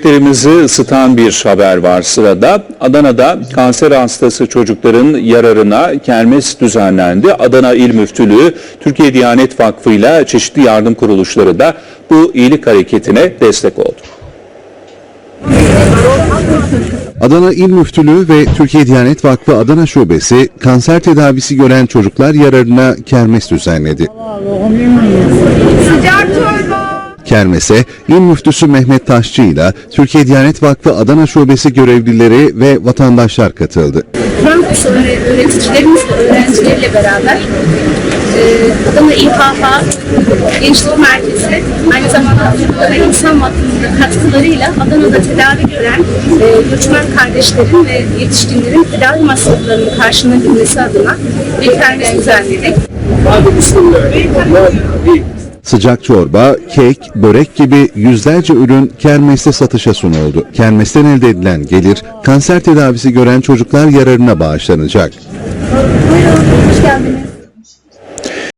Yüreklerimizi ısıtan bir haber var sırada. Adana'da kanser hastası çocukların yararına kermes düzenlendi. Adana İl Müftülüğü, Türkiye Diyanet Vakfı ile çeşitli yardım kuruluşları da bu iyilik hareketine destek oldu. Adana İl Müftülüğü ve Türkiye Diyanet Vakfı Adana Şubesi kanser tedavisi gören çocuklar yararına kermes düzenledi. Kermese İl Müftüsü Mehmet Taşçı ile Türkiye Diyanet Vakfı Adana Şubesi görevlileri ve vatandaşlar katıldı. Frankfurt öğreticilerimiz ve öğrencileriyle beraber e, Adana İHH Gençlik Merkezi aynı zamanda Adana İnsan Vakfı'nın katkılarıyla Adana'da tedavi gören e, göçmen kardeşlerin ve yetişkinlerin tedavi masraflarının karşılanabilmesi adına bir kermes düzenledik. Sıcak çorba, kek, börek gibi yüzlerce ürün kermeste satışa sunuldu. Kermesten elde edilen gelir kanser tedavisi gören çocuklar yararına bağışlanacak. Hoş geldiniz.